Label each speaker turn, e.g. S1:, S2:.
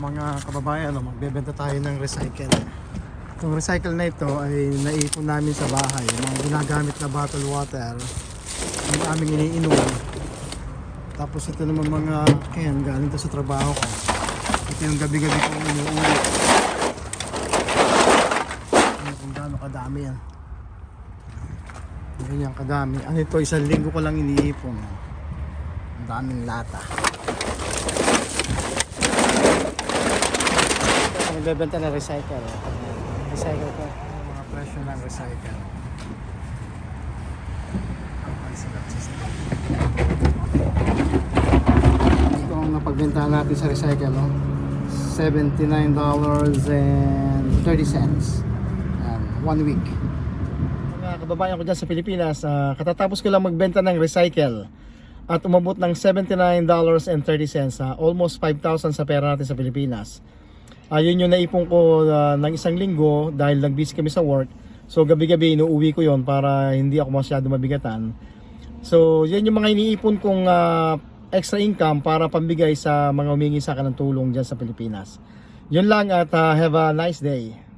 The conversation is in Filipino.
S1: mga kababayan, no, magbebenta tayo ng recycle. Itong recycle na ito ay naipon namin sa bahay. Mga ginagamit na bottle water, yung aming iniinom. Tapos ito naman mga can, galing to sa trabaho ko. Ito yung gabi-gabi kong inuuli. Ano kung gaano kadami yan. Ganyan kadami. Ano ito, isang linggo ko lang iniipon. Ang daming lata. Nagbebenta ng recycle. Recycle ko. Mga presyo ng recycle. Ang sarap. Ito ang napagbentahan natin sa recycle. No? $79.30. Yan, one week. Mga kababayan ko dyan sa Pilipinas, ah, katatapos ko lang magbenta ng recycle at umabot ng $79.30 sa almost 5,000 sa pera natin sa Pilipinas. Ayun yung naipon ko ah, ng isang linggo dahil nag-busy kami sa work. So gabi-gabi inuuwi ko yon para hindi ako masyado mabigatan. So yan yung mga iniipon kong ah, extra income para pambigay sa mga humingi sa akin ng tulong dyan sa Pilipinas. Yun lang at ah, have a nice day.